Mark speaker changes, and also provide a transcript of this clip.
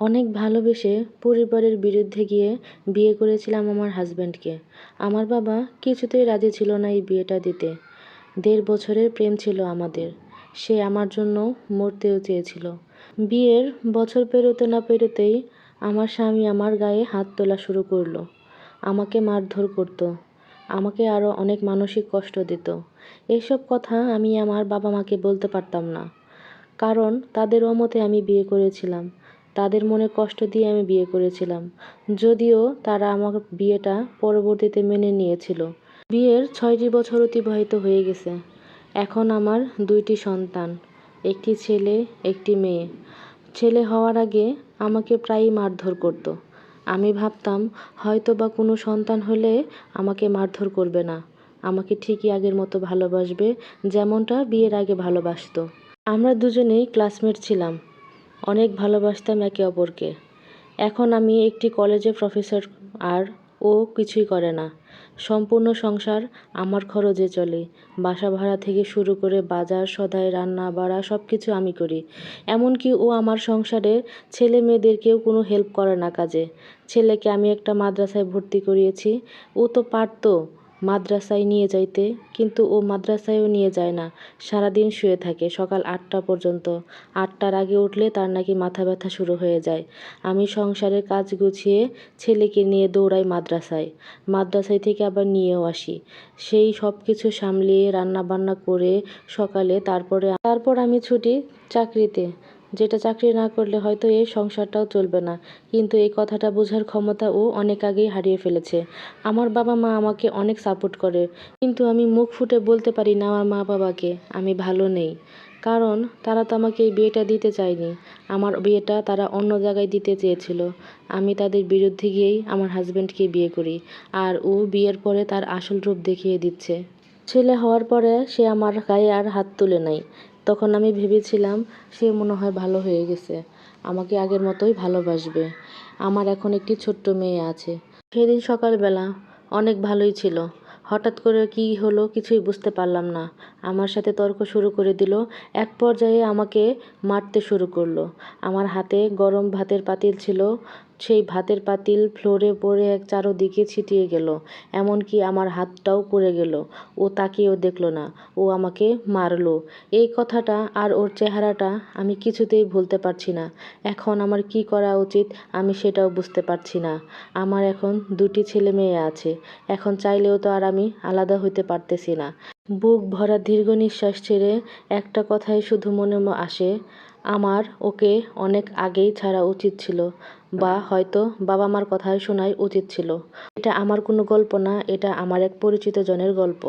Speaker 1: অনেক ভালোবেসে পরিবারের বিরুদ্ধে গিয়ে বিয়ে করেছিলাম আমার হাজব্যান্ডকে। আমার বাবা কিছুতেই রাজি ছিল না এই বিয়েটা দিতে। দেড় বছরের প্রেম ছিল আমাদের। সে আমার জন্য মরতেও চেয়েছিল। বিয়ের বছর পেরোতে না পেরোতেই আমার স্বামী আমার গায়ে হাত তোলা শুরু করল। আমাকে মারধর করতো। আমাকে আরও অনেক মানসিক কষ্ট দিত। এসব কথা আমি আমার বাবা মাকে বলতে পারতাম না। কারণ তাদের অমতে আমি বিয়ে করেছিলাম। তাদের মনে কষ্ট দিয়ে আমি বিয়ে করেছিলাম। যদিও তারা আমার বিয়েটা পরবর্তীতে মেনে নিয়েছিল। বিয়ের ছয়টি বছর অতিবাহিত হয়ে গেছে। এখন আমার দুইটি সন্তান, একটি ছেলে, একটি মেয়ে। ছেলে হওয়ার আগে আমাকে প্রায়ই মারধর করতো। আমি ভাবতাম হয়তো বা কোনো সন্তান হলে আমাকে মারধর করবে না। আমাকে ঠিকই আগের মতো ভালোবাসবে, যেমনটা বিয়ের আগে ভালোবাসতো। আমরা দুজনেই ক্লাসমেট ছিলাম। অনেক ভালোবাসতাম একে অপরকে। এখন আমি একটি কলেজে প্রফেসর আর ও কিছুই করে না। সম্পূর্ণ সংসার আমার খরচে চলে। বাসা ভাড়া থেকে শুরু করে বাজার, সদাই, রান্না, বাড়া সব কিছু আমি করি। এমনকি ও আমার সংসারে ছেলে মেয়েদেরকেও কোনো হেল্প করে না কাজে। ছেলেকে আমি একটা মাদ্রাসায় ভর্তি করিয়েছি। ও তো পারতো। মাদ্রাসায় নিয়ে যাইতে, কিন্তু ও মাদ্রাসায়ও নিয়ে যায় না। সারাদিন শুয়ে থাকে, সকাল আটটা পর্যন্ত। আটটার আগে উঠলে তার নাকি মাথা ব্যথা শুরু হয়ে যায়। আমি সংসারের কাজ গুছিয়ে ছেলেকে নিয়ে দৌড়াই মাদ্রাসায়। মাদ্রাসায় থেকে আবার নিয়েও আসি। সেই সব কিছু সামলিয়ে রান্না বান্না করে সকালে তারপরে তারপর আমি ছুটি চাকরিতে। যেটা চাকরি না করলে হয়তো এই সংসারটাও চলবে না। কিন্তু এই কথাটা বোঝার ক্ষমতা ও অনেক আগেই হারিয়ে ফেলেছে। আমার বাবা মা আমাকে অনেক সাপোর্ট করে, কিন্তু আমি মুখ ফুটে বলতে পারি না আমার মা বাবাকে আমি ভালো নেই। কারণ তারা তো আমাকে এই বিয়েটা দিতে চায়নি। আমার বিয়েটা তারা অন্য জায়গায় দিতে চেয়েছিল। আমি তাদের বিরুদ্ধে গিয়েই আমার হাজব্যান্ডকে বিয়ে করি, আর ও বিয়ের পরে তার আসল রূপ দেখিয়ে দিচ্ছে। ছেলে হওয়ার পরে সে আমার গায়ে আর হাত তুলে নাই। তখন আমি ভেবেছিলাম সে মনে হয় ভালো হয়ে গেছে। আমাকে আগের মতোই ভালোবাসবে। আমার এখন একটি ছোট্ট মেয়ে আছে। সেদিন সকালবেলা অনেক ভালোই ছিল। হঠাৎ করে কি হলো কিছুই বুঝতে পারলাম না। আমার সাথে তর্ক শুরু করে দিল। এক পর্যায়ে আমাকে মারতে শুরু করল। আমার হাতে গরম ভাতের পাতিল ছিল। সেই ভাতের পাতিল ফ্লোরে পড়ে এক চারোদিকে ছিটিয়ে গেল, এমনকি আমার হাতটাও পড়ে গেল। ও তাকিয়েও দেখল না। ও আমাকে মারলো। এই কথাটা আর ওর চেহারাটা আমি কিছুতেই ভুলতে পারছি না। এখন আমার কি করা উচিত আমি সেটাও বুঝতে পারছি না। আমার এখন দুটি ছেলে মেয়ে আছে। এখন চাইলেও তো আর আমি আলাদা হইতে পারতেছি না। বুক ভরা দীর্ঘ নিঃশ্বাস ছেড়ে একটা কথাই শুধু মনে আসে, আমার ওকে অনেক আগেই ছাড়া উচিত ছিল, বা হয়তো বাবা মার কথাই শোনাই উচিত ছিল। এটা আমার কোনো গল্প না, এটা আমার এক পরিচিত জনের গল্প।